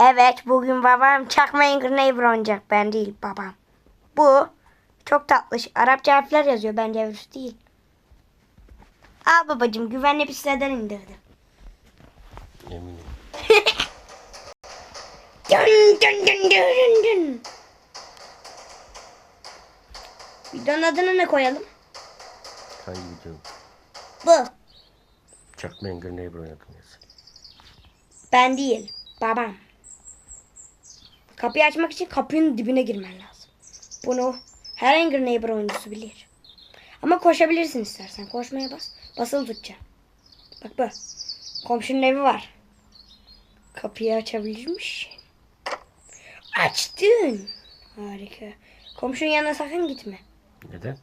Evet bugün babam çakma Neighbor oynayacak. Ben değil babam. Bu çok tatlı. Arapça harfler yazıyor. Bence virüs değil. Al babacığım güvenli bir siteden indirdim. Eminim. Dün dün dün dün dün. Videonun adını ne koyalım? Hangi video? Bu. Çakma oynadım yaz. Ben değil. Babam. Kapıyı açmak için kapının dibine girmen lazım. Bunu her Angry Neighbor oyuncusu bilir. Ama koşabilirsin istersen. Koşmaya bas. Basılı tutacaksın. Bak bu. Komşunun evi var. Kapıyı açabilirmiş. Açtın. Harika. Komşunun yanına sakın gitme. Neden?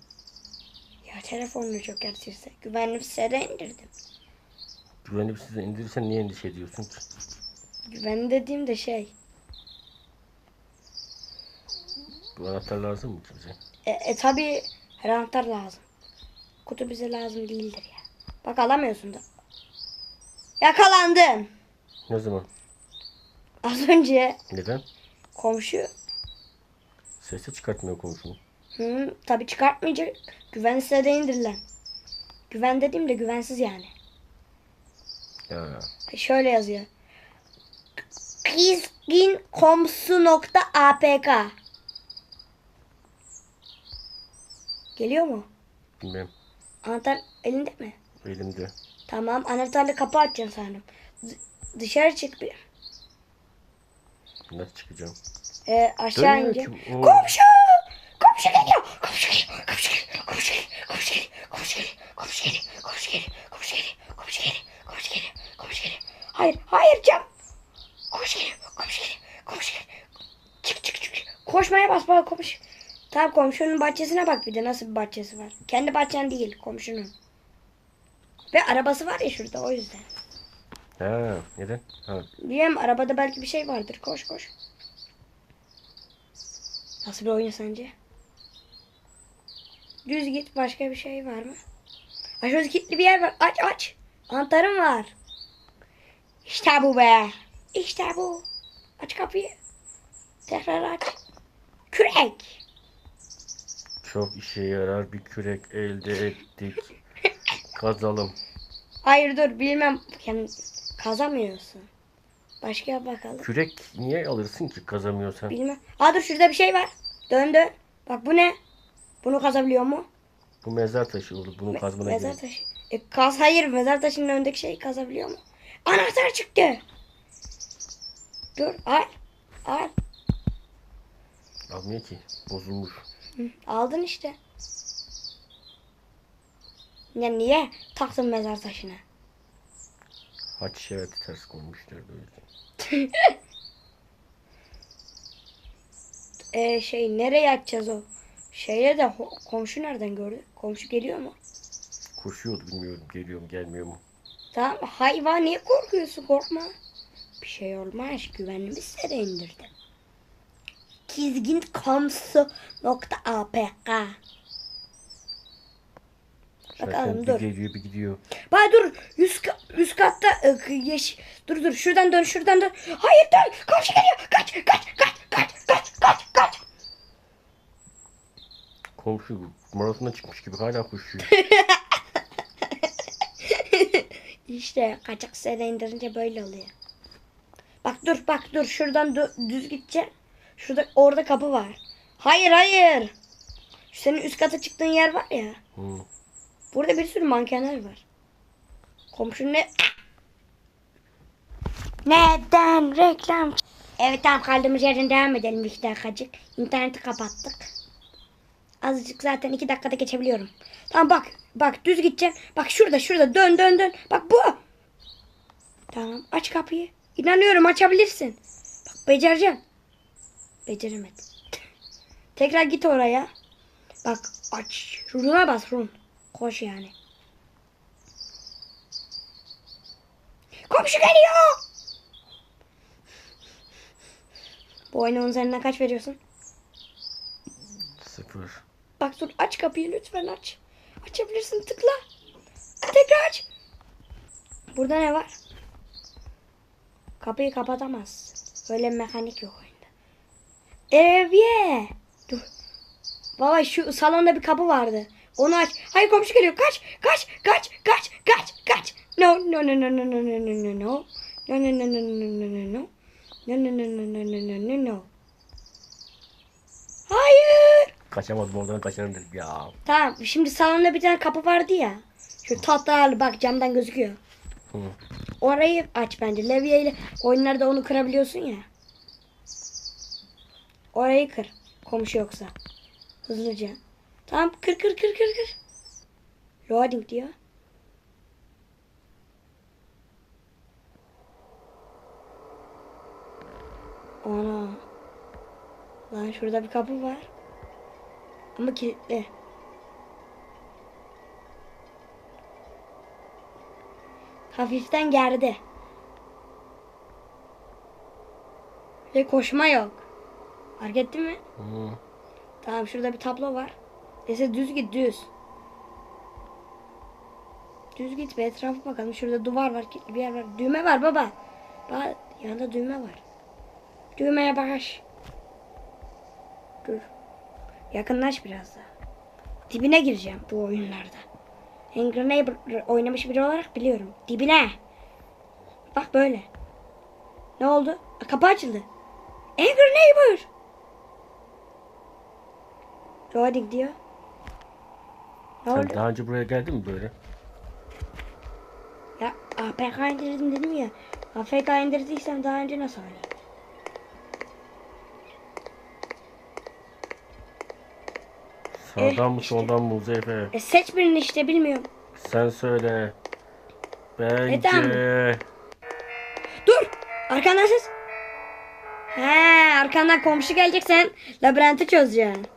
Ya telefonunu çok gerçekse. Güvenli bir sitede indirdim. Güvenli bir sizden indirirsen niye endişe ediyorsun ki? Güvenli dediğim de şey. Bu anahtar lazım mı bize? E, e tabi her anahtar lazım. Kutu bize lazım değildir ya. Bak alamıyorsun da. Yakalandın. Ne zaman? Az önce Neden? komşu Sesi çıkartmıyor komşunu. hı, tabi çıkartmayacak. Güvenli sitede indirilen. Güven dediğim de güvensiz yani. Ya E, Şöyle yazıyor. Kizginkomsu.apk Geliyor mu? bilmem. Anahtar elinde mi? Elimde. Tamam anahtarla kapı açacaksın sanırım. D- dışarı çık bir. Nasıl çıkacağım? Ee, aşağı Dönmüyor ince. ki. Oo. Komşu! Komşu geliyor! Komşu geliyor! Komşu geliyor! Komşu geliyor! Komşu geliyor! Komşu geliyor! Komşu geliyor! Komşu geliyor! Komşu geliyor! Komşu geliyor! Komşu geliyor! Komşu geliyor! Hayır! Hayır cam! Komşu geliyor! Komşu geliyor! Komşu geliyor! Çık çık çık! Koşmaya bas bak komşu. Tamam komşunun bahçesine bak bir de nasıl bir bahçesi var. Kendi bahçen değil komşunun. Ve arabası var ya şurada o yüzden. Ha, neden? Ha, Bilmiyorum arabada belki bir şey vardır. Koş koş. Nasıl bir oyun sence? Düz git. Başka bir şey var mı? Aşağıda kilitli bir yer var. Aç aç. Anahtarım var. İşte bu be. İşte bu. Aç kapıyı. Tekrar aç. Kürek. Çok işe yarar bir kürek elde ettik. Kazalım. Hayır dur bilmem. Kazamıyorsun. Başka bakalım. Kürek niye alırsın ki kazamıyorsan? Bilmem. Aa dur şurada bir şey var. Dön dön. Bak bu ne? Bunu kazabiliyor mu? Bu mezar taşı olur. Bunu kazmana Mezar gerek. taşı. E, kaz hayır mezar taşının önündeki şeyi kazabiliyor mu? Anahtar çıktı. Dur al. Al. Almıyor ki. Bozulmuş. Hı, aldın işte. Ya niye taktın mezar taşına? Haç işareti ters koymuşlar böyle. E, şey nereye açacağız o? Şeye de komşu nereden gördü? Komşu geliyor mu? Koşuyordu bilmiyorum. Geliyor mu gelmiyor mu? Tamam hayvan niye korkuyorsun korkma. Bir şey olmaz güvenli bir sitede indirdim. Kizgin nokta apk. Bakalım, dur. bir geliyor bir gidiyor. Bay dur üst, üst katta e, yeş. Dur dur şuradan dön şuradan dön. Hayır dön komşu geliyor kaç kaç kaç kaç kaç kaç kaç. Komşu maratondan çıkmış gibi hala koşuyor. İşte kaçak sitede indirince böyle oluyor. Bak dur bak dur şuradan düz gideceksin. Şurada orada kapı var. Hayır hayır. Şu senin üst kata çıktığın yer var ya. Hı. Burada bir sürü mankenler var. Komşu ne? Neden reklam? Evet tamam kaldığımız yerden devam edelim iki dakikacık. İnterneti kapattık. Azıcık zaten iki dakikada geçebiliyorum. Tamam bak bak düz gideceksin. Bak şurada şurada dön dön dön. Bak bu. Tamam aç kapıyı. İnanıyorum açabilirsin. Bak becereceksin. Beceremedin. Tekrar git oraya. Bak aç. Run'a bas run. Koş yani. Komşu geliyor. Bu oyunun üzerinden kaç veriyorsun? Sıfır. Bak dur aç kapıyı lütfen aç. Açabilirsin tıkla. Tekrar aç. Burada ne var? Kapıyı kapatamaz. Öyle mekanik yok. Evye. Dur. Baba şu salonda bir kapı vardı. Onu aç. Hayır komşu geliyor. Kaç. Kaç. Kaç. Kaç. Kaç. Kaç. No no no no no no no no no no. No no no no no no no no. No no no no no no no no no. Hayır. Kaçamadım oradan kaçarım dedim ya. Tamam. Şimdi salonda bir tane kapı vardı ya. Şu tatlı bak camdan gözüküyor. Hı. Orayı aç bence. Levye ile oyunlarda onu kırabiliyorsun ya. Orayı kır. Komşu yoksa. Hızlıca. Tamam kır kır kır kır kır. Loading diyor. Ana. Lan şurada bir kapı var. Ama kilitli. Hafiften gerdi. Ve koşma yok. Fark ettin mi? Hı. Tamam şurada bir tablo var. Neyse düz git düz. Düz git bir etrafa bakalım. Şurada duvar var, bir yer var. Düğme var baba. Bak yanında düğme var. Düğmeye baş. Dur. Yakınlaş biraz daha. Dibine gireceğim bu oyunlarda. Angry Neighbor oynamış biri olarak biliyorum. Dibine. Bak böyle. Ne oldu? Kapı açıldı. Angry Neighbor. Loading diyor. Ne Sen oldu? daha önce buraya geldin mi böyle? Ya APK indirdim dedim ya. APK indirdiysem daha önce nasıl öyle? Sağdan mı işte. soldan mı Uzeyfe? E seç birini işte bilmiyorum. Sen söyle. Bence. tamam. Dur! Arkandan ses. He, arkandan komşu gelecek sen labirenti çözeceksin.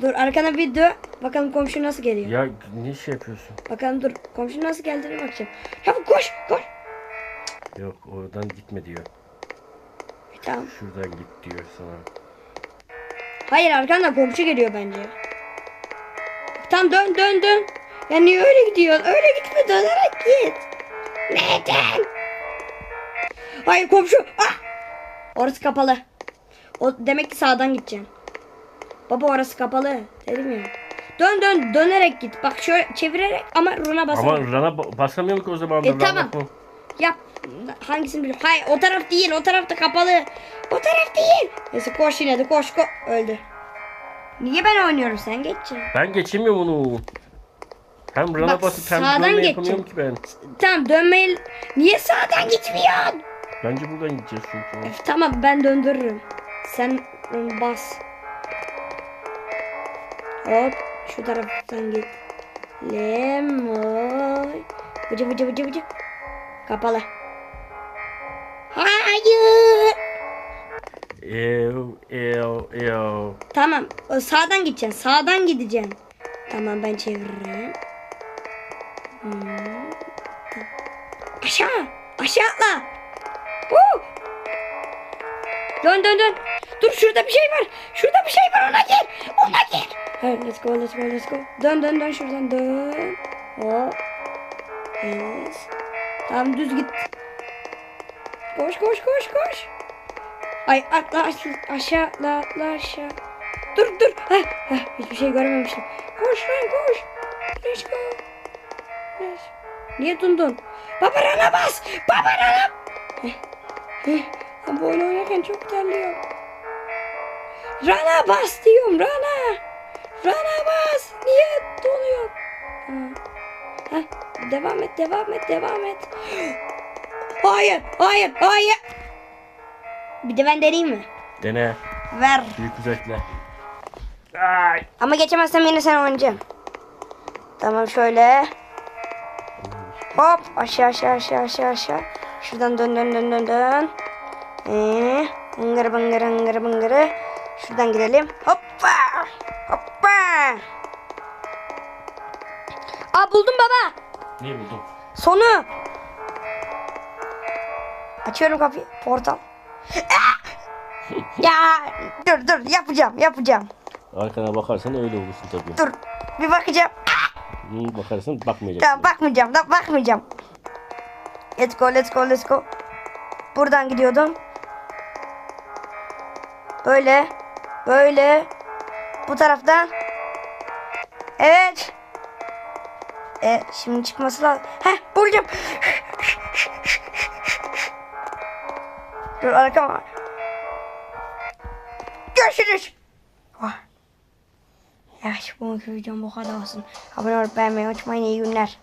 Dur arkana bir dö. Bakalım komşu nasıl geliyor. Ya ne iş yapıyorsun? Bakalım dur. Komşu nasıl geldiğine bakacağım. Çabuk koş koş. Yok oradan gitme diyor. E, tamam. Şuradan git diyor sana. Hayır arkandan komşu geliyor bence. Tam dön dön dön. Ya niye öyle gidiyorsun? Öyle gitme dönerek git. Neden? Hayır komşu. Ah! Orası kapalı. O demek ki sağdan gideceksin. Baba orası kapalı. Dedim ya. Dön dön dönerek git. Bak şöyle çevirerek ama runa basarak. Ama rana ba- basamıyorum ki o zaman. da, E, tamam. bakma. Yap. Hangisini biliyorum? Hayır o taraf değil. O tarafta kapalı. O taraf değil. Neyse koş yine de koş koş. Öldü. Niye ben oynuyorum sen geçeceksin. Ben geçemiyorum onu. Hem rana Bak, basıp hem sağdan geçeceğim. ki ben. Tamam dönmeyi... Niye sağdan gitmiyorsun? Bence buradan gideceğiz çünkü. Öf, tamam ben döndürürüm. Sen ım, bas. Hop şu taraftan. Lemoy. Vıcı vıcı vıcı vıcı. Kapalı. Hayır. Ew, ew, ew. Tamam o sağdan gideceksin. Sağdan gideceksin. Tamam ben çeviririm. Hmm. Aşağı. Aşağı atla. Huu. Dön dön dön. Dur şurada bir şey var. Şurada bir şey var ona gir. Ona gir. Hayır let's go let's go let's go. Dön dön dön şuradan dön. Hop. Yes. Tamam düz git. Koş koş koş koş. Ay atla aşağı atla atla aşağı. Dur dur. Heh, heh, hiçbir şey görememiştim. Koş lan koş. Let's go. Let's. Niye dundun? Baba rana bas. Baba rana. Heh, heh. Bu oyunu oynarken çok terliyorum. Rana bas diyorum rana. Rana bas. Niye donuyor? Heh, devam et devam et devam et. Hayır hayır hayır. Bir de ben deneyeyim mi? Dene. Ver. Büyük zevkle. Ay. Ama geçemezsem yine sen oynayacaksın. Tamam şöyle. Hop aşağı aşağı aşağı aşağı aşağı. Şuradan dön dön dön dön dön. Ee, hıngırı bıngırı hıngırı bıngırı. Şuradan gidelim. Hoppa. Hoppa. Aa buldum baba. Niye buldun? Sonu. Açıyorum kapıyı. Portal. Ya dur dur yapacağım yapacağım. Arkana bakarsan öyle olursun tabii. Dur bir bakacağım. Hı, bakarsan bakmayacaksın. Tamam bakmayacağım da bakmayacağım. Let's go let's go let's go. Buradan gidiyordum. Böyle. Böyle. Bu taraftan. Evet. E, şimdi çıkması lazım. Heh buldum. Dur arkama. Görüşürüz. Vah. Evet bugünkü videom bu kadar olsun. Abone olup beğenmeyi unutmayın. İyi günler.